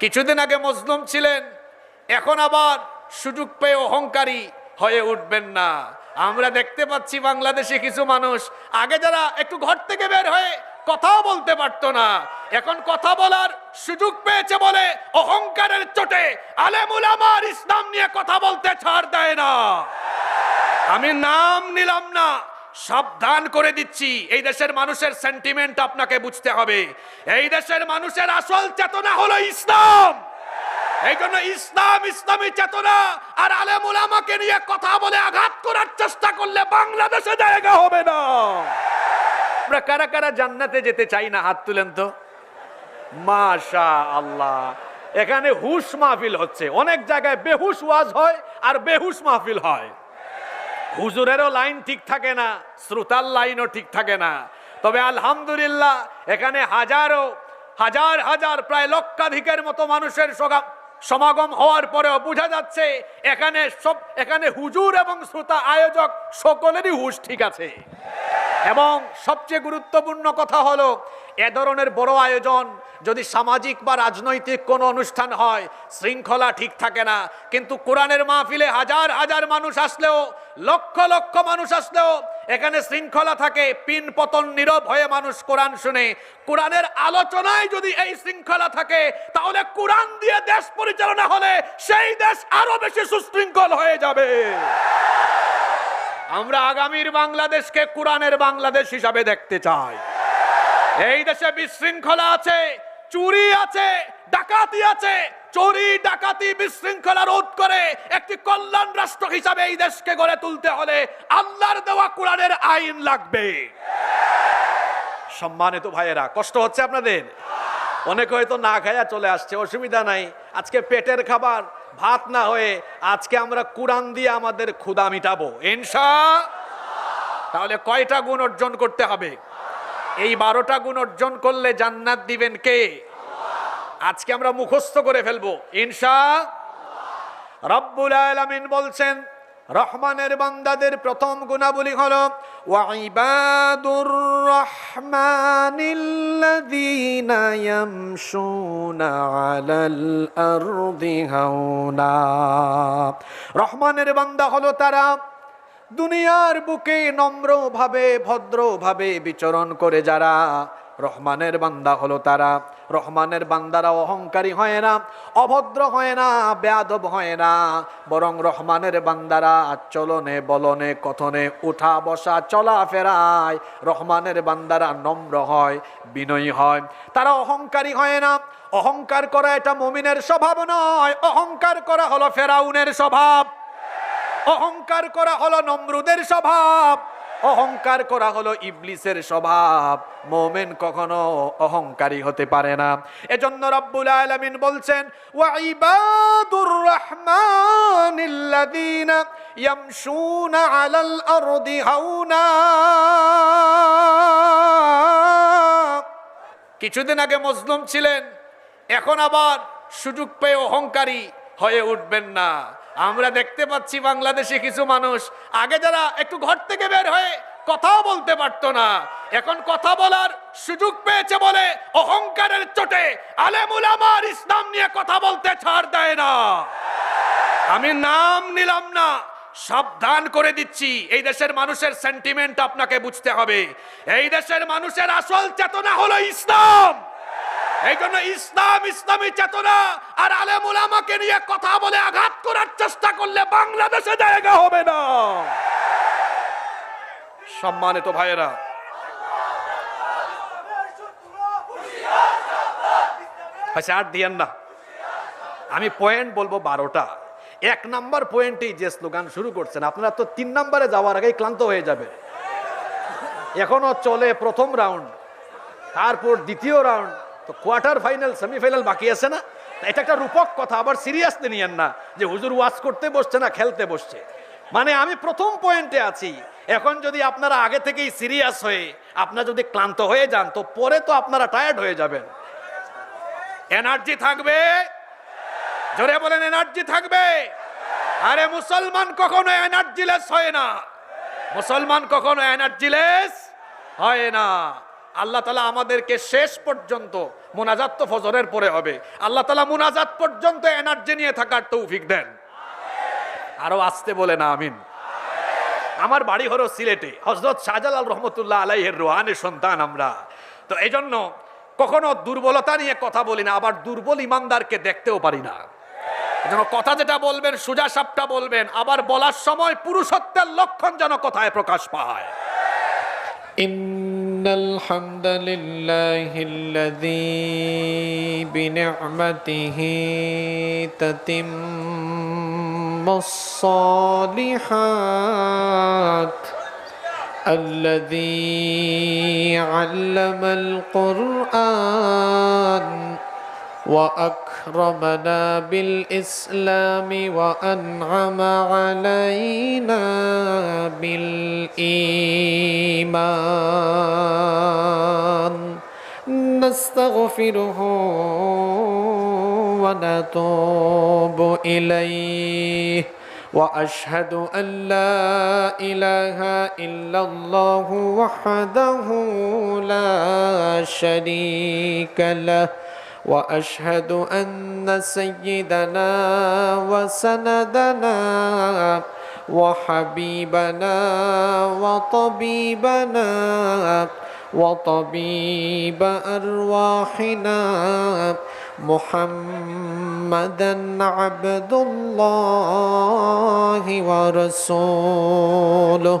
কিছুদিন আগে মজলুম ছিলেন, এখন আবার সুযোগ পেয়ে অহংকারী হয়ে উঠবেন না। আমরা দেখতে পাচ্ছি বাংলাদেশে কিছু মানুষ, আগে যারা একটু ঘর থেকে বের হয়ে কথাও বলতে পারতো না, এখন কথা বলার সুযোগ পেয়েছে বলে অহংকারের চোটে আলেমুল আমার ইসলাম নিয়ে কথা বলতে ছাড় দেয় না। আমি নাম নিলাম না সাবধান করে দিচ্ছি। এই দেশের মানুষের সেন্টিমেন্ট আপনাকে বুঝতে হবে। এই দেশের মানুষের আসল চেতনা হলো ইসলাম। এই জন্য ইসলাম ইসলামী চেতনা আর আলেমুল আমাকে নিয়ে কথা বলে আঘাত করার চেষ্টা করলে বাংলাদেশে জায়গা হবে না। আমরা কারা কারা জান্নাতে যেতে চাই না? হাত তুলেন তো। মাশা আল্লাহ এখানে হুশ মাহফিল হচ্ছে। অনেক জায়গায় বেহুশ ওয়াজ হয় আর বেহুশ মাহফিল হয়। হুজুরেরও লাইন ঠিক থাকে না, শ্রোতার লাইনও ঠিক থাকে না। তবে আলহামদুলিল্লাহ, এখানে হাজারো, হাজার হাজার, প্রায় লক্ষাধিকের মতো মানুষের সগা- সমাগম হওয়ার পরেও বোঝা যাচ্ছে, এখানে সব, এখানে হুজুর এবং শ্রোতা আয়োজক সকলেরই হুশ ঠিক আছে। এবং সবচেয়ে গুরুত্বপূর্ণ কথা হলো এ ধরনের বড় আয়োজন যদি সামাজিক বা রাজনৈতিক কোনো অনুষ্ঠান হয়, শৃঙ্খলা ঠিক থাকে না। কিন্তু কোরআনের মাহফিলে হাজার হাজার মানুষ আসলেও, লক্ষ লক্ষ মানুষ আসলেও, এখানে শৃঙ্খলা থাকে, পিন পতন নীরব হয়ে মানুষ কোরআন শুনে। কোরআনের আলোচনায় যদি এই শৃঙ্খলা থাকে, তাহলে কোরআন দিয়ে দেশ পরিচালনা হলে সেই দেশ আরও বেশি সুশৃঙ্খল হয়ে যাবে। আমরা আগামীর বাংলাদেশকে কোরআনের বাংলাদেশ হিসাবে দেখতে চাই। এই দেশে বিশৃঙ্খলা আছে, চুরি আছে, ডাকাতি আছে। চুরি, ডাকাতি, বিশৃঙ্খলা রোধ করে একটি কল্যাণ রাষ্ট্র হিসাবে এই দেশকে গড়ে তুলতে হলে আল্লাহর দেওয়া কোরআনের আইন লাগবে। সম্মানিত ভাইয়েরা, কষ্ট হচ্ছে আপনাদের? অনেক হয়তো না খায়া চলে আসছে, অসুবিধা নাই। আজকে পেটের খাবার, ভাত না হয়ে আজকে আমরা কোরআন দিয়ে আমাদের ক্ষুদা মিটাবো। ইনশা তাহলে কয়টা গুণ অর্জন করতে হবে? এই বারোটা গুণ অর্জন করলে জান্নাত দিবেন কে? আজকে আমরা মুখস্থ করে ফেলব। ইনশা রব্বুল আলামিন বলছেন, রহমানের বান্দাদের প্রথম গুণাবলী হলো হাওনা রহমানের বান্দা হলো তারা দুনিয়ার বুকে নম্রভাবে, ভদ্রভাবে বিচরণ করে যারা রহমানের বান্দা হলো তারা। রহমানের বান্দারা অহংকারী হয় না, অভদ্র হয় না, বেয়াদব হয় না। বরং রহমানের বান্দারা চলনে বলনে, কথনে, উঠা বসা চলা ফেরায় রহমানের বান্দারা নম্র হয়, বিনয়ী হয়। তারা অহংকারী হয় না, অহংকার করা এটা মমিনের স্বভাব নয়, অহংকার করা হলো ফেরাউনের স্বভাব। অহংকার করা হলো নমরুদের স্বভাব। অহংকার করা হলো ইবলিসের স্বভাব। মোমেন কখনো অহংকারী হতে পারে না। এজন্য রব্বুল আলামিন বলছেন, ওয়া ইবাদুর রাহমানিল্লাযীনা ইয়ামশুনা আলাল আরদি হাওনা কিছুদিন আগে মজলুম ছিলেন, এখন আবার সুযোগ পেয়ে অহংকারী হয়ে উঠবেন না। আমরা দেখতে পাচ্ছি বাংলাদেশে কিছু মানুষ। আগে যারা একটু ঘর থেকে বের হয়ে কথাও বলতে পারতো না, এখন কথা বলার সুযোগ পেয়েছে বলে অহংকারের চোটে আলেমুল আমার ইসলাম নিয়ে কথা বলতে ছাড় দেয় না। আমি নাম নিলাম না, সাবধান করে দিচ্ছি। এই দেশের মানুষের সেন্টিমেন্ট আপনাকে বুঝতে হবে। এই দেশের মানুষের আসল চেতনা হলো ইসলাম। এই জন্য ইসলাম, ইসলামী চেতনা আর আলেমুল আমাকে নিয়ে কথা বলে আঘাত করার চেষ্টা করলে বাংলাদেশে জায়গা হবে না। সম্মানিত ভাইয়েরা আচ্ছা আর দিয়েন আমি পয়েন্ট বলব বারোটা। এক নাম্বার পয়েন্টেই যে স্লোগান শুরু করছেন, আপনারা তো তিন নাম্বারে যাওয়ার আগেই ক্লান্ত হয়ে যাবে এখনও চলে প্রথম রাউন্ড তারপর দ্বিতীয় রাউন্ড তো কোয়ার্টার ফাইনাল সেমিফাইনাল বাকি আছে না? এটা একটা রূপক কথা, আবার সিরিয়াসলি নিয়েন না যে হুজুর ওয়াজ করতে বসছে না, খেলতে বসছে। মানে আমি প্রথম পয়েন্টে আছি। এখন যদি আপনারা আগে থেকেই সিরিয়াস হয়ে, আপনারা যদি ক্লান্ত হয়ে যান, তো পরে তো আপনারা টায়ার্ড হয়ে যাবেন। এনার্জি থাকবে? জোরে বলেন এনার্জি থাকবে? আরে মুসলমান কখনো এনার্জিলেস হয় না। মুসলমান কখনো এনার্জিলেস হয় না। আল্লাহ তালা আমাদেরকে শেষ পর্যন্ত মোনাজাত তো ফজরের পরে হবে। আল্লাহ তালা মোনাজাত পর্যন্ত এনার্জি নিয়ে থাকার তৌফিক দেন। আরও আসতে বলে না আমিন। আমার বাড়ি হলো সিলেটে। হজরত শাহজালাল রহমতুল্লাহ আলাইহের রোহানের সন্তান আমরা। তো এই জন্য কখনো দুর্বলতা নিয়ে কথা বলি না আবার দুর্বল ইমানদারকে দেখতেও পারি না। যেন কথা যেটা বলবেন সোজা সাপটা বলবেন আবার বলার সময় পুরুষত্বের লক্ষণ যেন কথায় প্রকাশ পায়। إن الحمد لله الذي بنعمته تتم الصالحات الذي علم القرآن وأكرمنا بالإسلام وأنعم علينا بالإيمان. نستغفره ونتوب إليه. وأشهد أن لا إله إلا الله وحده لا شريك له. وأشهد أن سيدنا وسندنا وحبيبنا وطبيبنا وطبيب أرواحنا محمدا عبد الله ورسوله.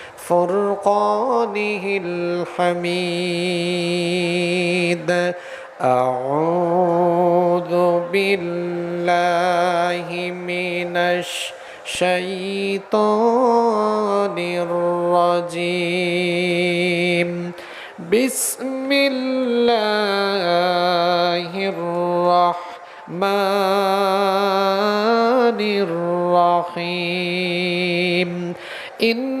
فرقانه الحميد أعوذ بالله من الشيطان الرجيم بسم الله الرحمن الرحيم إن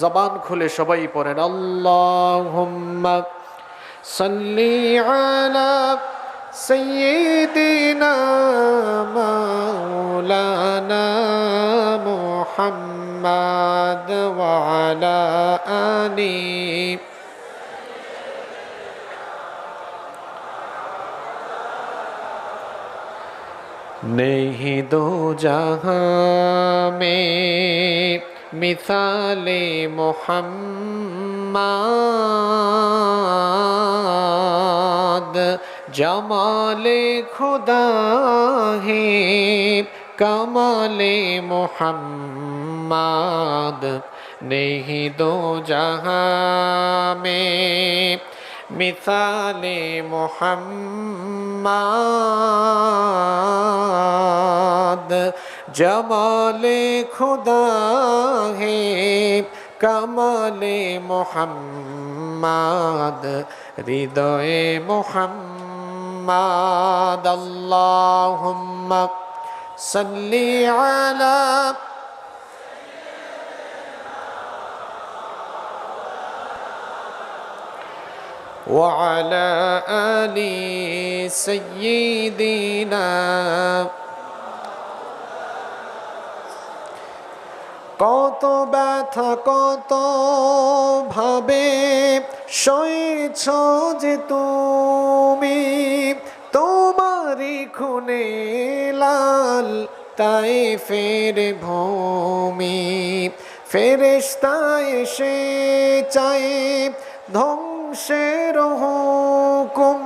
জবান খুলে সবাই পড়েন আল্লাহ সাল্লি আলা সাইয়্যিদিনা মাওলানা মিসালে মোহাম্মদ জমালে খুদা হে কমালে মোহাম্মদ নেহি দো জহামে মিসালে মোহাম্মদ جمال خدا ہے کمال محمد رضا محمد اللهم صل على وعلى آل سيدنا কত ব্যথা, কত ভাবে সইছ যে তুমি, তোমারই খুনে লাল তাই ফের ভূমি। ফেরেস্তা এসে চায় ধ্বংসের হুকুম,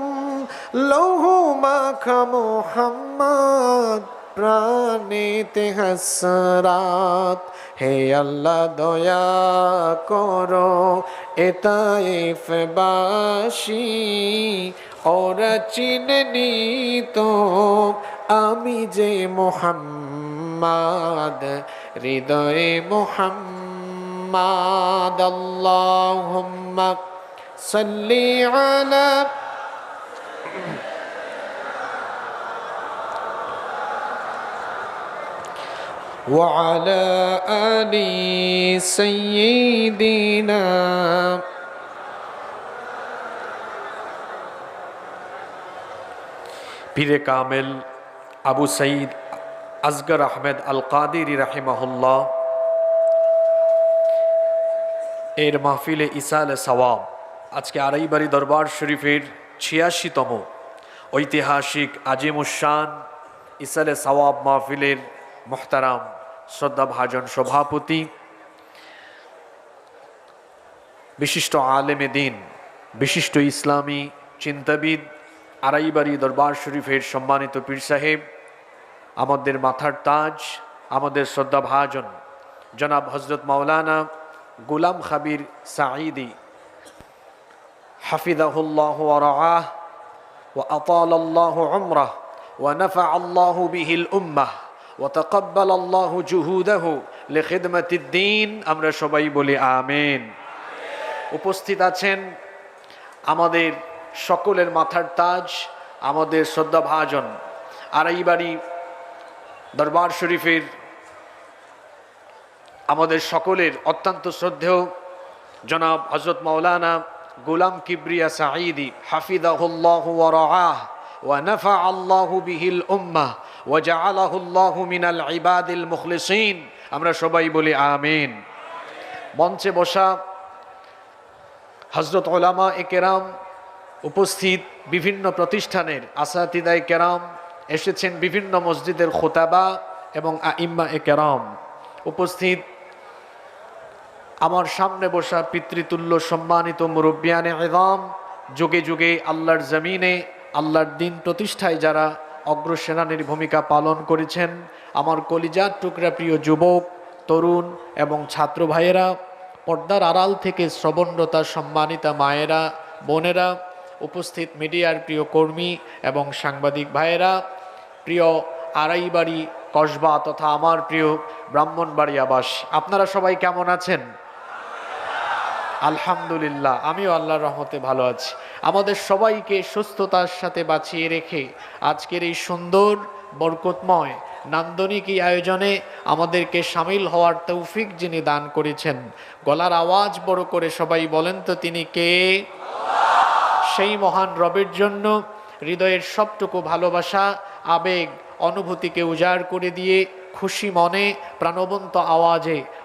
লৌহ মাখা মোহাম্মদ প্রাণেতে হাসরাত। হে আল্লাহ, দয়া করো এতাইফ বাসি ওরা চিনে তো আমি যে মোহাম্মদ, হৃদয়ে মোহাম্মদ, আল্লাহুম্মা সাল্লি আলা وعلى آل سيدنا পীরে কামেল আবু সঈদ আসগর আহমেদ আল কাদিরি রাহিমাহুল্লাহ এর মাহফিলে ইসালে সওয়াব আজকে আড়াইবাড়ি দরবার শরীফের ছিয়াশিতম ঐতিহাসিক আজিমুসান ইসালে সওয়াব মাহফিলের মোহতারাম শ্রদ্ধাভাজন সভাপতি বিশিষ্ট আলেমে দিন বিশিষ্ট ইসলামী চিন্তাবিদ আড়াইবাড়ি দরবার শরীফের সম্মানিত পীর সাহেব আমাদের মাথার তাজ আমাদের শ্রদ্ধাভাজন জনাব হজরত মাওলানা গুলাম খাবির সাঈদি হাফিদাহুল্লাহ ওয়ারাহ وأطال الله عمره ونفع الله به الأمة আল্লাহ জুহুদাহু আমরা সবাই বলি আমেন। উপস্থিত আছেন আমাদের সকলের মাথার তাজ, আমাদের শ্রদ্ধাভাজন বাড়ি দরবার শরীফের আমাদের সকলের অত্যন্ত শ্রদ্ধেয় জনাব হজরত মাওলানা গোলাম কিবরিয়া সাঈদি হাফিদ ওয়া ওয়া নাফা আল্লাহু বিহিল উম্মাহ। ওয়াজা মিনাল আমরা সবাই বলি আমিন। মঞ্চে বসা হজরত ওলামা এ কেরাম উপস্থিত বিভিন্ন প্রতিষ্ঠানের আসাতিদায় কেরাম, এসেছেন বিভিন্ন মসজিদের খোতাবা এবং আইম্মা এ কেরাম উপস্থিত। আমার সামনে বসা পিতৃতুল্য সম্মানিত মুরব্বিয়ানে এদাম যুগে যুগে আল্লাহর জমিনে, আল্লাহর দিন প্রতিষ্ঠায় যারা অগ্রসেনানীর ভূমিকা পালন করেছেন। আমার কলিজার টুকরা প্রিয় যুবক, তরুণ এবং ছাত্র ভাইয়েরা, পর্দার আড়াল থেকে শ্রবণরতা সম্মানিতা মায়েরা, বোনেরা, উপস্থিত মিডিয়ার প্রিয় কর্মী এবং সাংবাদিক ভাইয়েরা, প্রিয় আড়াইবাড়ি কসবা তথা আমার প্রিয় ব্রাহ্মণবাড়িয়াবাস, আপনারা সবাই কেমন আছেন? আলহামদুলিল্লাহ, আমিও আল্লাহর রহমতে ভালো আছি। আমাদের সবাইকে সুস্থতার সাথে বাঁচিয়ে রেখে আজকের এই সুন্দর, বরকতময়, নান্দনিক এই আয়োজনে আমাদেরকে সামিল হওয়ার তৌফিক যিনি দান করেছেন, গলার আওয়াজ বড় করে সবাই বলেন তো তিনি কে? সেই মহান রবের জন্য হৃদয়ের সবটুকু ভালোবাসা, আবেগ, অনুভূতিকে উজাড় করে দিয়ে খুশি মনে, প্রাণবন্ত আওয়াজে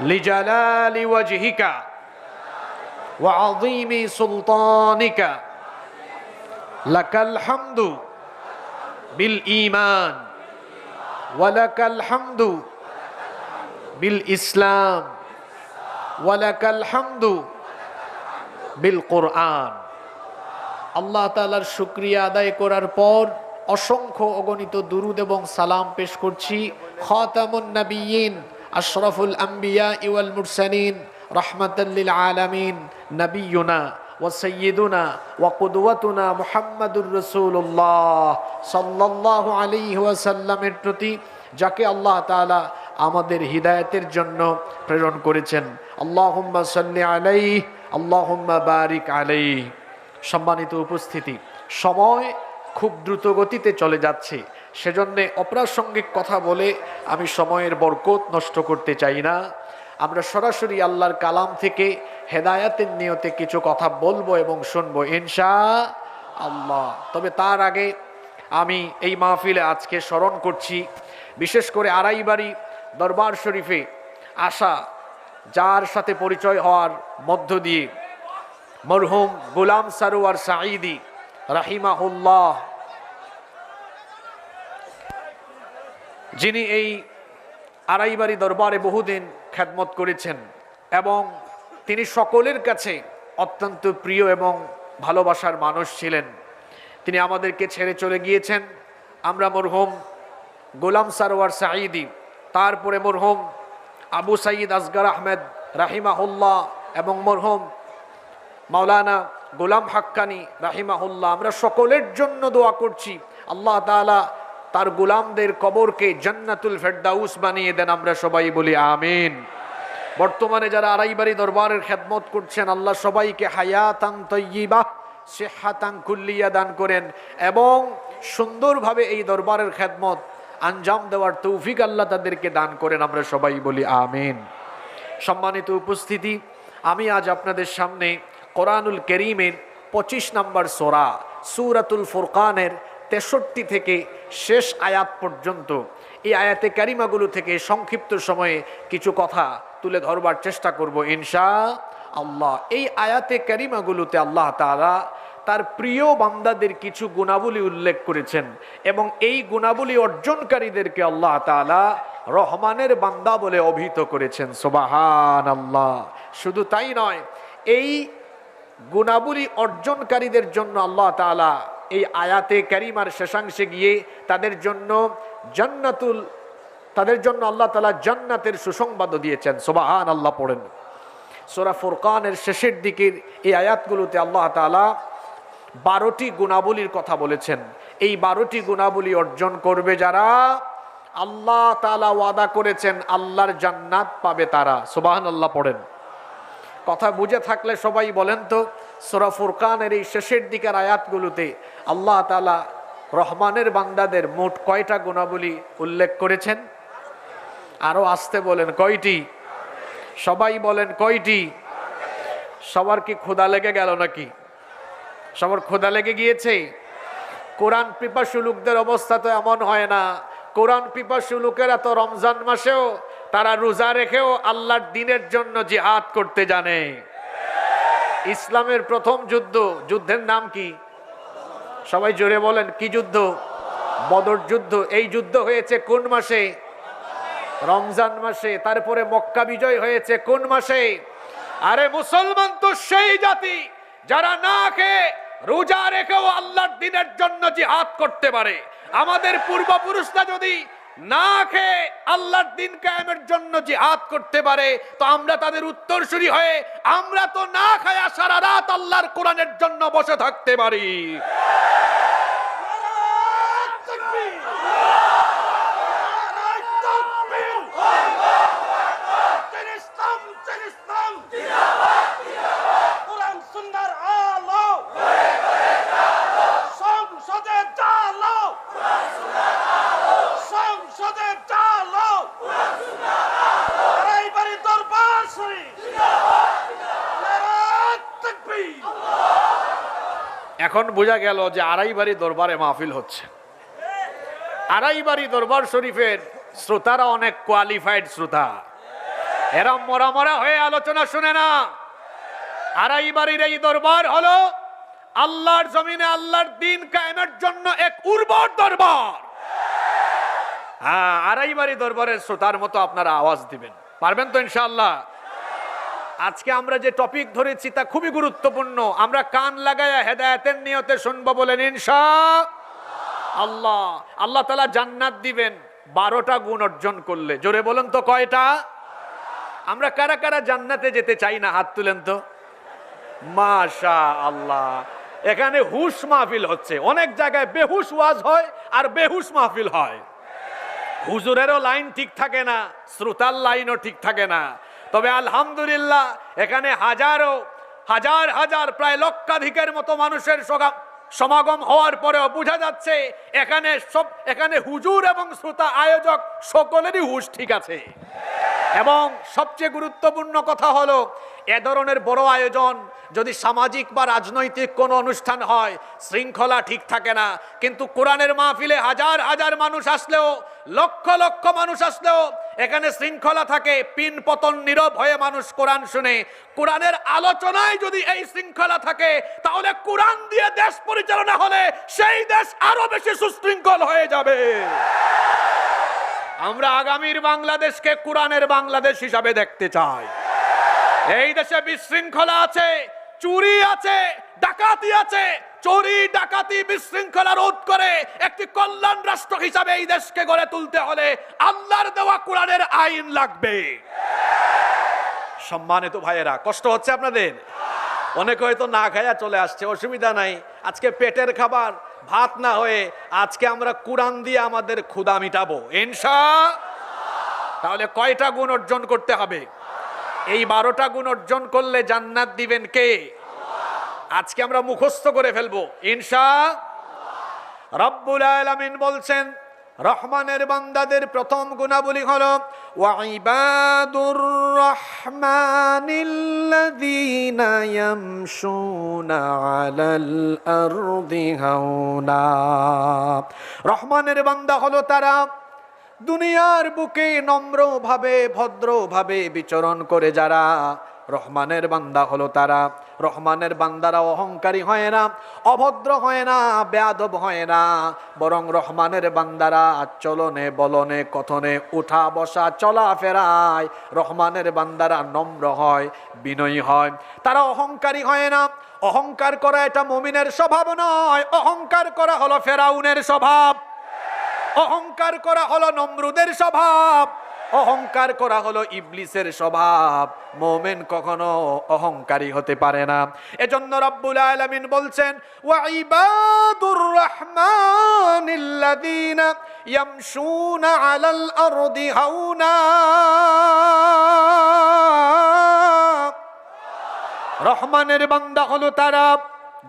لجلال وجهك وعظيم سلطانك لك الحمد بالإيمان ولك الحمد بالإسلام ولك الحمد بالقرآن আল্লাহ তালার শুক্রিয়া আদায় করার পর অসংখ্য অগণিত দুরুদ এবং সালাম পেশ করছি খাতামুন নবীন আশরাফুল আম্বিয়া ইউল মুরসালিন রহমতুল্লিল আলমিন নবীনা ও সৈয়দুনা ও কুদুয়তুনা মোহাম্মদুর রসুল্লাহ সাল্লাহ আলী ওয়াসাল্লামের প্রতি, যাকে আল্লাহ তালা আমাদের হৃদায়তের জন্য প্রেরণ করেছেন। আল্লাহম্মা সাল্লি আলাই আল্লাহম্মা বারিক আলাই সম্মানিত উপস্থিতি, সময় খুব দ্রুত গতিতে চলে যাচ্ছে। সেজন্যে অপ্রাসঙ্গিক কথা বলে আমি সময়ের বরকত নষ্ট করতে চাই না। আমরা সরাসরি আল্লাহর কালাম থেকে হেদায়াতের নিয়তে কিছু কথা বলব এবং শুনব, ইনশা আল্লাহ। তবে তার আগে আমি এই মাহফিলে আজকে স্মরণ করছি, বিশেষ করে আড়াইবাড়ি দরবার শরীফে আসা, যার সাথে পরিচয় হওয়ার মধ্য দিয়ে মরহুম গোলাম সারোয়ার সাঈদি রাহিমাহুল্লাহ যিনি এই আড়াইবাড়ি দরবারে বহুদিন খ্যাতমত করেছেন এবং তিনি সকলের কাছে অত্যন্ত প্রিয় এবং ভালোবাসার মানুষ ছিলেন। তিনি আমাদেরকে ছেড়ে চলে গিয়েছেন। আমরা মরহুম গোলাম সারোয়ার সাঈদি, তারপরে মরহুম আবু সাঈদ আসগার আহমেদ রাহিমাহুল্লাহ এবং মরহুম মাওলানা গোলাম হাক্কানি রাহিমাহুল্লাহ। আমরা সকলের জন্য দোয়া করছি। আল্লাহ তাআলা তার গোলামদের কবরকে জান্নাতুল ফেরদাউস বানিয়ে দেন, আমরা সবাই বলি আমিন। বর্তমানে যারা আড়াইবাড়ি দরবারের খেদমত করছেন, আল্লাহ সবাইকে হায়াতাং তৈয়িবা সেহাতাং কুল্লিয়া দান করেন এবং সুন্দরভাবে এই দরবারের খেদমত আঞ্জাম দেওয়ার তৌফিক আল্লাহ তাদেরকে দান করেন, আমরা সবাই বলি আমিন। সম্মানিত উপস্থিতি, আমি আজ আপনাদের সামনে কোরআনুল করিমের পঁচিশ নম্বর সোরা, সুরাতুল ফুরকানের তেষট্টি থেকে শেষ আয়াত পর্যন্ত এই আয়াতে কারিমাগুলো থেকে সংক্ষিপ্ত সময়ে কিছু কথা তুলে ধরবার চেষ্টা করব ইনশা আল্লাহ। এই আয়াতে কারিমাগুলোতে আল্লাহ তাআলা তার প্রিয় বান্দাদের কিছু গুণাবলী উল্লেখ করেছেন এবং এই গুণাবলী অর্জনকারীদেরকে আল্লাহ তাআলা রহমানের বান্দা বলে অভিহিত করেছেন। সোবাহান আল্লাহ শুধু তাই নয়, এই গুণাবলী অর্জনকারীদের জন্য আল্লাহ তাআলা এই আয়াতে ক্যারিমার শেষাংশে গিয়ে তাদের জন্য জান্নাতুল, তাদের জন্য আল্লাহ তালা জান্নাতের সুসংবাদও দিয়েছেন। সোবাহান আল্লাহ পড়েন। সোরা ফুরকানের শেষের দিকের এই আয়াতগুলোতে আল্লাহ তাআলা বারোটি গুণাবলীর কথা বলেছেন। এই বারোটি গুণাবলী অর্জন করবে যারা? আল্লাহ তাআলা ওয়াদা করেছেন, আল্লাহর জান্নাত পাবে তারা। সোবাহান আল্লাহ পড়েন। কথা বুঝে থাকলে সবাই বলেন তো, সোরা ফুরকানের এই শেষের দিকের আয়াতগুলোতে আল্লাহ তালা রহমানের বান্দাদের মোট কয়টা গুণাবলী উল্লেখ করেছেন? আরও আসতে বলেন, কয়টি? সবাই বলেন, কয়টি? সবার কি ক্ষুধা লেগে গেল নাকি? সবার ক্ষুধা লেগে গিয়েছে? কোরআন পিপাসু লোকদের অবস্থা তো এমন হয় না। কোরআন পিপাসু লোকেরা তো রমজান মাসেও তারা রোজা রেখেও আল্লাহর দিনের জন্য জিহাদ করতে জানে। ইসলামের প্রথম যুদ্ধ, যুদ্ধের নাম কি? সবাই জোরে বলেন, কি যুদ্ধ? বদর যুদ্ধ। এই যুদ্ধ হয়েছে কোন মাসে? রমজান মাসে। তারপরে মক্কা বিজয় হয়েছে কোন মাসে? আরে মুসলমান তো সেই জাতি যারা না খেয়ে রোজা রেখেও আল্লাহর দিনের জন্য জিহাদ করতে পারে। আমাদের পূর্বপুরুষরা যদি না খেয়ে আল্লাহর দিন কায়েমের জন্য যে হাত করতে পারে, তো আমরা তাদের উত্তরসূরি হয়ে আমরা তো না খায়া সারা রাত আল্লাহর কোরআনের জন্য বসে থাকতে পারি সংসদে চালো সংসদে চালো রাইবাড়ি দরবার শরীফ নারায়ণ তাকবীর এখন বোঝা গেল যে আড়াইবাড়ি দরবারে মাহফিল হচ্ছে। আড়াইবাড়ি দরবার শরীফের শ্রোতারা অনেক কোয়ালিফাইড শ্রোতা। এরা মরা মরা হয়ে আলোচনা শুনে না। আড়াইবাড়ির এই দরবার হলো আল্লাহর জমিনে আল্লাহর দিন কায়েমের জন্য এক উর্বর দরবার। হ্যাঁ আড়াইবাড়ি দরবারের শ্রোতার মতো আপনারা আওয়াজ দিবেন। পারবেন তো ইনশাআল্লাহ? আজকে আমরা যে টপিক ধরেছি তা খুবই গুরুত্বপূর্ণ। আমরা কান লাগায়া হেদায়েতের নিয়তে শুনব বলেন ইনশা আল্লাহ আল্লাহ তালা জান্নাত দিবেন, বারোটা গুণ অর্জন করলে। জোরে বলেন তো কয়টা? আমরা কারা কারা জান্নাতে যেতে চাই না? হাত তুলেন তো। মাশা আল্লাহ এখানে হুশ মাহফিল হচ্ছে। অনেক জায়গায় বেহুশ ওয়াজ হয় আর বেহুশ মাহফিল হয়। হুজুরেরও লাইন ঠিক থাকে না, শ্রোতার লাইনও ঠিক থাকে না। তবে আলহামদুলিল্লাহ, এখানে হাজারো, হাজার হাজার, প্রায় লক্ষাধিকের মতো মানুষের সগা- সমাগম হওয়ার পরেও বোঝা যাচ্ছে এখানে সব এখানে হুজুর এবং শ্রোতা আয়োজক সকলেরই হুশ ঠিক আছে। এবং সবচেয়ে গুরুত্বপূর্ণ কথা হলো, এ ধরনের বড় আয়োজন যদি সামাজিক বা রাজনৈতিক কোনো অনুষ্ঠান হয়, শৃঙ্খলা ঠিক থাকে না। কিন্তু কোরআনের মাহফিলে হাজার হাজার মানুষ আসলেও, লক্ষ লক্ষ মানুষ আসলেও এখানে শৃঙ্খলা থাকে, পিন পতন নীরব হয়ে মানুষ কোরআন শুনে। কোরআনের আলোচনায় যদি এই শৃঙ্খলা থাকে, তাহলে কোরআন দিয়ে দেশ পরিচালনা হলে সেই দেশ আরও বেশি সুশৃঙ্খল হয়ে যাবে। আমরা আগামীর বাংলাদেশকে কোরআনের বাংলাদেশ হিসাবে দেখতে চাই। এই দেশে বিশৃঙ্খলা আছে চুরি আছে, ডাকাতি আছে। চুরি ডাকাতি বিশৃঙ্খলা রোধ করে একটি কল্যাণ রাষ্ট্র হিসাবে এই দেশকে গড়ে তুলতে হলে আল্লাহর দেওয়া কোরআনের আইন লাগবে। সম্মানিত ভাইয়েরা, কষ্ট হচ্ছে আপনাদের? অনেকে হয়তো না খায়া চলে আসছে, অসুবিধা নাই। আজকে পেটের খাবার, ভাত না হয়ে আজকে আমরা কোরআন দিয়ে আমাদের ক্ষুদা মিটাবো। ইনশা তাহলে কয়টা গুণ অর্জন করতে হবে? এই বারোটা গুণ অর্জন করলে জান্নাত দিবেন কে? আজকে আমরা মুখস্থ করে ফেলব। ইনসা রব্বুল আলমিন বলছেন, রহমানের বান্দাদের প্রথম গুণাবলী হল ওয়াইবাদুর রহমানিল্লাযীনা আলাল আরদি হাওনা রহমানের বান্দা হলো তারা দুনিয়ার বুকে নম্রভাবে, ভদ্রভাবে বিচরণ করে যারা রহমানের বান্দা হলো তারা। রহমানের বান্দারা অহংকারী হয় না, অভদ্র হয় না, বেয়াদব হয় না। বরং রহমানের বান্দারা চলনে বলনে, কথনে, উঠা বসা, চলাফেরায় রহমানের বান্দারা নম্র হয়, বিনয়ী হয়। তারা অহংকারী হয় না, অহংকার করা এটা মমিনের স্বভাব নয়, অহংকার করা হলো ফেরাউনের স্বভাব। অহংকার করা হলো নমরুদের স্বভাব। অহংকার করা হলো ইবলিসের স্বভাব। মোমেন কখনো অহংকারী হতে পারে না। এজন্য রব্বুল আলামিন বলছেন ওয়াইবাদুর রহমানিল্লাযীনা ইয়ামশুনা আলাল আরদি হাওনা রহমানের বান্দা হলো তারা।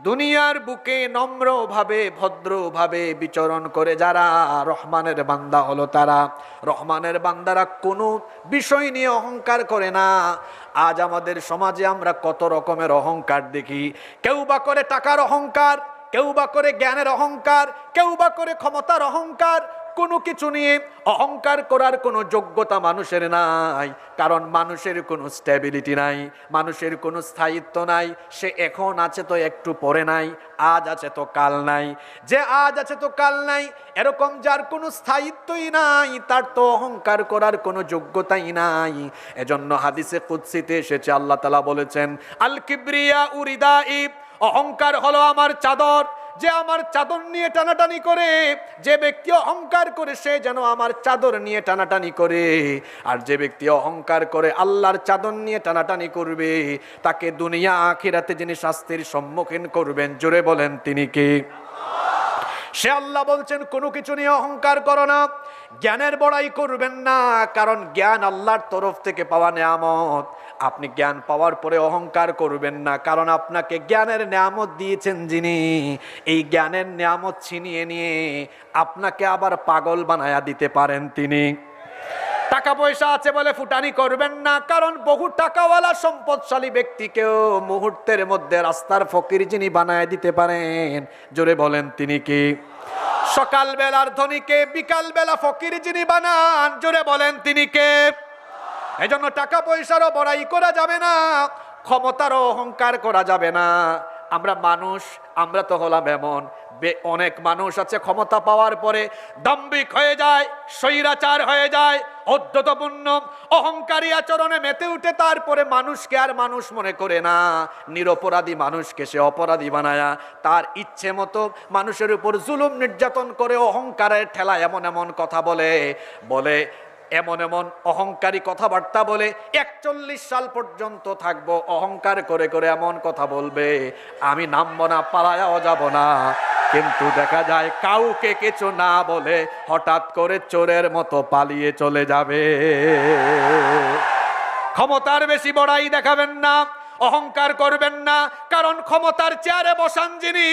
দুনিয়ার বুকে নম্রভাবে, ভদ্রভাবে বিচরণ করে যারা রহমানের বান্দা হলো তারা। রহমানের বান্দারা কোনো বিষয় নিয়ে অহংকার করে না। আজ আমাদের সমাজে আমরা কত রকমের অহংকার দেখি। কেউ বা করে টাকার অহংকার, কেউ বা করে জ্ঞানের অহংকার, কেউ বা করে ক্ষমতার অহংকার কোনো কিছু নিয়ে অহংকার করার কোনো যোগ্যতা মানুষের নাই। কারণ মানুষের কোনো স্টেবিলিটি নাই, মানুষের কোনো স্থায়িত্ব নাই। সে এখন আছে তো একটু পরে নাই, আজ আছে তো কাল নাই। যে আজ আছে তো কাল নাই, এরকম যার কোনো স্থায়িত্বই নাই, তার তো অহংকার করার কোনো যোগ্যতাই নাই। এজন্য হাদিসে কুৎসিতে এসেছে, আল্লাহ তালা বলেছেন, আল কিবরিয়া উরিদা ইব অহংকার হলো আমার চাদর যে আমার চাদর নিয়ে টানাটানি করে, যে ব্যক্তি অহংকার করে, সে যেন আমার চাদর নিয়ে টানাটানি করে। আর যে ব্যক্তি অহংকার করে আল্লাহর চাদর নিয়ে টানাটানি করবে, তাকে দুনিয়া আখিরাতে যিনি শাস্তির সম্মুখীন করবেন, জোরে বলেন তিনি কি? সে আল্লাহ বলছেন, কোনো কিছু নিয়ে অহংকার করো না, জ্ঞানের বড়াই করবেন না, কারণ জ্ঞান আল্লাহর তরফ থেকে পাওয়া নেয়ামত। আপনি জ্ঞান পাওয়ার পরে অহংকার করবেন না, কারণ আপনাকে জ্ঞানের নিয়ামত দিয়েছেন যিনি। এই জ্ঞানের নিয়ামত ছিনিয়ে নিয়ে আপনাকে আবার পাগল বানায়া দিতে পারেন তিনি। টাকা পয়সা আছে বলে ফুটানি করবেন না, কারণ বহু টাকাওয়ালা, সম্পদশালী ব্যক্তিকেও মুহূর্তের মধ্যে রাস্তার ফকির যিনি বানায় দিতে পারেন। জোরে বলেন তিনি কি? সকাল বেলার ধনীকে বিকাল বেলা ফকির যিনি বানান, জোরে বলেন তিনি কে? এজন্য টাকা পয়সারও বড়াই করা যাবে না, ক্ষমতারও অহংকার করা যাবে না। আমরা মানুষ, আমরা তো হলাম এমন। অনেক মানুষ আছে ক্ষমতা পাওয়ার পরে দাম্বিক হয়ে যায়, স্বৈরাচার হয়ে যায় অধ্যতপূর্ণ অহংকারী আচরণে মেতে উঠে তারপরে মানুষকে আর মানুষ মনে করে না। নিরপরাধী মানুষকে সে অপরাধী বানায়া তার ইচ্ছে মতো মানুষের উপর জুলুম নির্যাতন করে অহংকারের ঠেলা এমন এমন কথা বলে। বলে এমন এমন অহংকারী কথাবার্তা বলে একচল্লিশ সাল পর্যন্ত থাকব অহংকার করে করে এমন কথা বলবে। আমি নামবো না, পালায়াও যাব না। কিন্তু দেখা যায় কাউকে কিছু না বলে হঠাৎ করে চোরের মতো পালিয়ে চলে যাবে। ক্ষমতার বেশি বড়াই দেখাবেন না, অহংকার করবেন না, কারণ ক্ষমতার চেয়ারে বসান যিনি,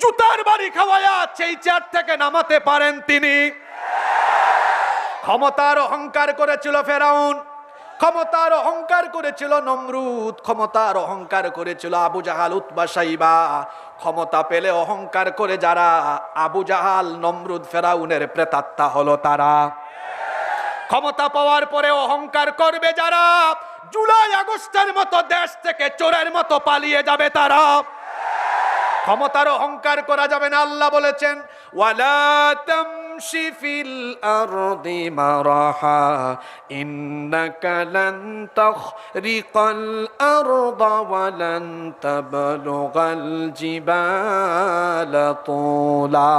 জুতার বাড়ি খাওয়ায়া সেই চেয়ার থেকে নামাতে পারেন তিনি। ক্ষমতার অহংকার করেছিল ফেরাউন, ক্ষমতার অহংকার করেছিল নমরুদ, ক্ষমতার অহংকার করেছিল আবু জাহাল, উতবা সাইবা। ক্ষমতা পেলে অহংকার করে যারা, আবু জাহাল, নমরুদ ফেরাউনের প্রেতাত্মা হলো তারা। ক্ষমতা পাওয়ার পরে অহংকার করবে যারা, জুলাই আগস্টের মতো দেশ থেকে চোরের মতো পালিয়ে যাবে তারা। ক্ষমতার অহংকার করা যাবে না, আল্লাহ বলেছেন, ওয়ালা ফিল আরদি মারাহা ইন্নাকা লান তাখরিকাল আরদা ওয়া লান তাবলুগাল জিবালা তুলা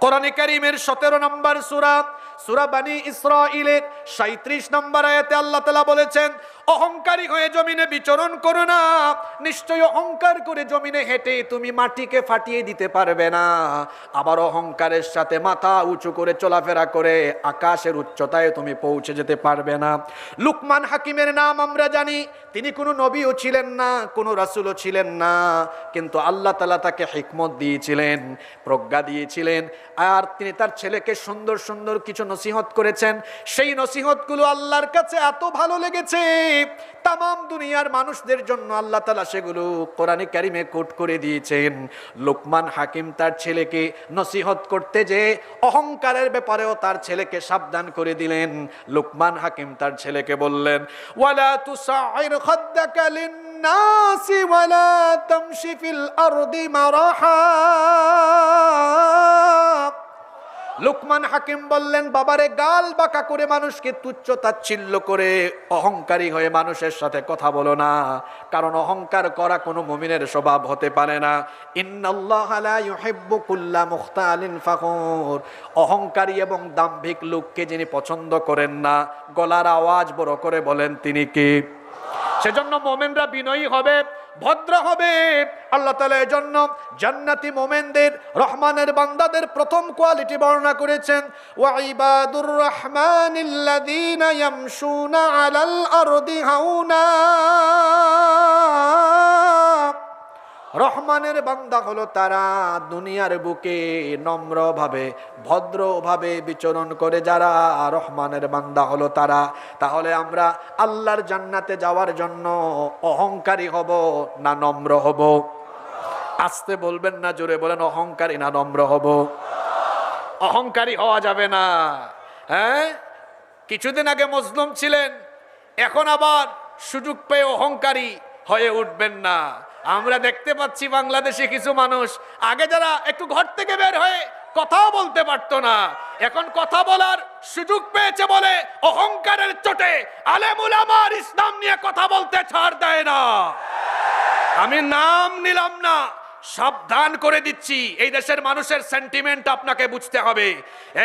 কোরআনে কারীমের 17 নম্বর সূরা সূরা বানি ইসরাঈলের 37 নম্বর আয়াতে আল্লাহ তাআলা বলেছেন অহংকারী হয়ে জমিনে বিচরণ করো না। নিশ্চয় অহংকার করে জমিনে হেঁটে তুমি মাটিকে ফাটিয়ে দিতে পারবে না। আবার অহংকারের সাথে মাথা উঁচু করে চলাফেরা করে আকাশের উচ্চতায় তুমি পৌঁছে যেতে পারবে না। লুকমান হাকিমের নাম আমরা জানি। তিনি কোনো নবীও ছিলেন না, কোনো রাসূলও ছিলেন না। কিন্তু আল্লাহ তালা তাকে হিকমত দিয়েছিলেন, প্রজ্ঞা দিয়েছিলেন। আর তিনি তার ছেলেকে সুন্দর সুন্দর কিছু নসিহত করেছেন। সেই নসিহতগুলো আল্লাহর কাছে এত ভালো লেগেছে তাম দুনিয়ার মানুষদের জন্য আল্লাহ তালা সেগুলো কোরআনে কারিমে কোট করে দিয়েছেন। লোকমান হাকিম তার ছেলেকে নসিহত করতে যে অহংকারের ব্যাপারেও তার ছেলেকে সাবধান করে দিলেন। লোকমান হাকিম তার ছেলেকে বললেন, ওয়ালা তুসাইর খাদ্দাকা লিন্নাসি ওয়ালা তামশি ফিল আরদি মারাহা। লুকমান হাকিম বললেন, বাবারে, গাল বাঁকা করে মানুষকে তুচ্ছ তাচ্ছিল্য করে অহংকারী হয়ে মানুষের সাথে কথা বলো না। কারণ অহংকার করা কোনো মুমিনের স্বভাব হতে পারে না। অহংকারী এবং দাম্ভিক লোককে যিনি পছন্দ করেন না, গলার আওয়াজ বড় করে বলেন, তিনি কি? সেজন্য মোমেনরা বিনয়ী হবে। ভদ্র হবে। আল্লাহ তালা এজন্য জান্নাতি মোমেনদের, রহমানের বান্দাদের প্রথম কোয়ালিটি বর্ণনা করেছেন ওয়াইবাদুর রহমান আলাল আরদি হাউনা। রহমানের বান্দা হলো তারা। দুনিয়ার বুকে নম্রভাবে, ভদ্রভাবে বিচরণ করে যারা রহমানের বান্দা হলো তারা। তাহলে আমরা আল্লাহর জান্নাতে যাওয়ার জন্য অহংকারী হব না নম্র হব? আসতে বলবেন না, জোরে বলেন, অহংকারী না নম্র হব? অহংকারী হওয়া যাবে না। হ্যাঁ? কিছুদিন আগে মজলুম ছিলেন, এখন আবার সুযোগ পেয়ে অহংকারী হয়ে উঠবেন না। আমরা দেখতে পাচ্ছি বাংলাদেশে কিছু মানুষ। আগে যারা একটু ঘর থেকে বের হয়ে কথাও বলতে পারতো না, এখন কথা বলার সুযোগ পেয়েছে বলে অহংকারের চোটে আলেমুল আমার ইসলাম নিয়ে কথা বলতে ছাড় দেয় না। আমি নাম নিলাম না, সাবধান করে দিচ্ছি। এই দেশের মানুষের সেন্টিমেন্ট আপনাকে বুঝতে হবে।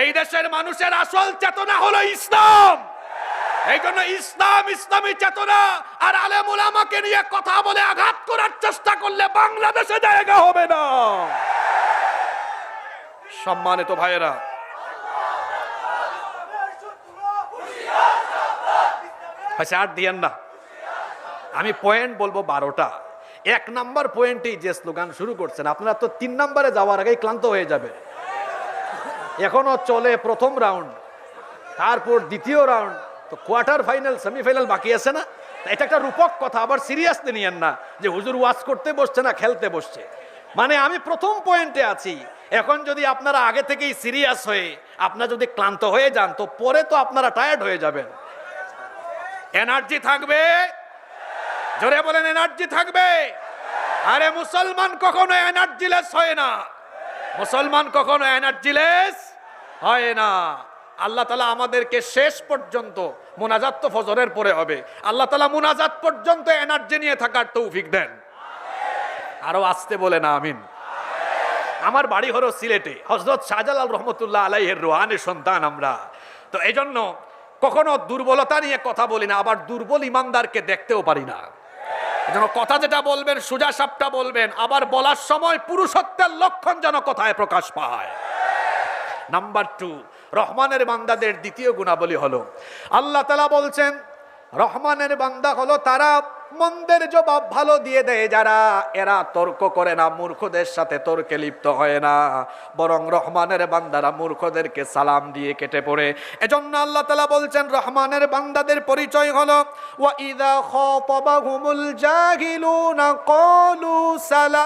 এই দেশের মানুষের আসল চেতনা হলো ইসলাম। এই জন্য ইসলাম ইসলামী চেতনা আর আলেমুল আমাকে নিয়ে কথা বলে আঘাত করার চেষ্টা করলে বাংলাদেশে জায়গা হবে না। সম্মানিত ভাইয়েরা আচ্ছা আর দিয়েন না। আমি পয়েন্ট বলব বারোটা। এক নাম্বার পয়েন্টেই যে স্লোগান শুরু করছেন, আপনারা তো তিন নাম্বারে যাওয়ার আগেই ক্লান্ত হয়ে যাবে এখনও চলে প্রথম রাউন্ড তারপর দ্বিতীয় রাউন্ড তো কোয়ার্টার ফাইনাল, সেমিফাইনাল বাকি আছে না? এটা একটা রূপক কথা, আবার সিরিয়াসলি নিয়েন না যে হুজুর ওয়াজ করতে বসছে না, খেলতে বসছে। মানে আমি প্রথম পয়েন্টে আছি, এখন যদি আপনারা আগে থেকেই সিরিয়াস হয়ে, আপনারা যদি ক্লান্ত হয়ে যান, তো পরে তো আপনারা টায়ার্ড হয়ে যাবেন। এনার্জি থাকবে? জোরে বলেন এনার্জি থাকবে? আরে মুসলমান কখনো এনার্জিলেস হয় না। মুসলমান কখনো এনার্জিলেস হয় না। আল্লাহ তালা আমাদেরকে শেষ পর্যন্ত মোনাজাত তো ফজরের পরে হবে। আল্লাহ তালা মোনাজাত পর্যন্ত এনার্জি নিয়ে থাকার তৌফিক দেন। আরও আসতে বলে না, আমিন। আমার বাড়ি হলো সিলেটে। হজরত শাহজালাল রহমতুল্লাহ আলাইহের রোহানের সন্তান আমরা। তো এই জন্য কখনো দুর্বলতা নিয়ে কথা বলি না, আবার দুর্বল ইমানদারকে দেখতেও পারি না। যেন কথা যেটা বলবেন, সোজা সাপটা বলবেন, আবার বলার সময় পুরুষত্বের লক্ষণ যেন কথায় প্রকাশ পায়। নাম্বার টু রহমানের বান্দাদের দ্বিতীয় গুণাবলী হলো। আল্লাহ তালা বলছেন, রহমানের বান্দা হলো তারা মন্দের জবাব ভালো দিয়ে দেয়, যারা এরা তর্ক করে না, মূর্খদের সাথে তর্কে লিপ্ত হয় না। বরং রহমানের বান্দারা মূর্খদেরকে সালাম দিয়ে কেটে পড়ে। এজন্য আল্লাহ তালা বলছেন, রহমানের বান্দাদের পরিচয় হলো, ওয়া ইদা খাতাবাহুমুল জাহিলুনা ক্বালু সালাম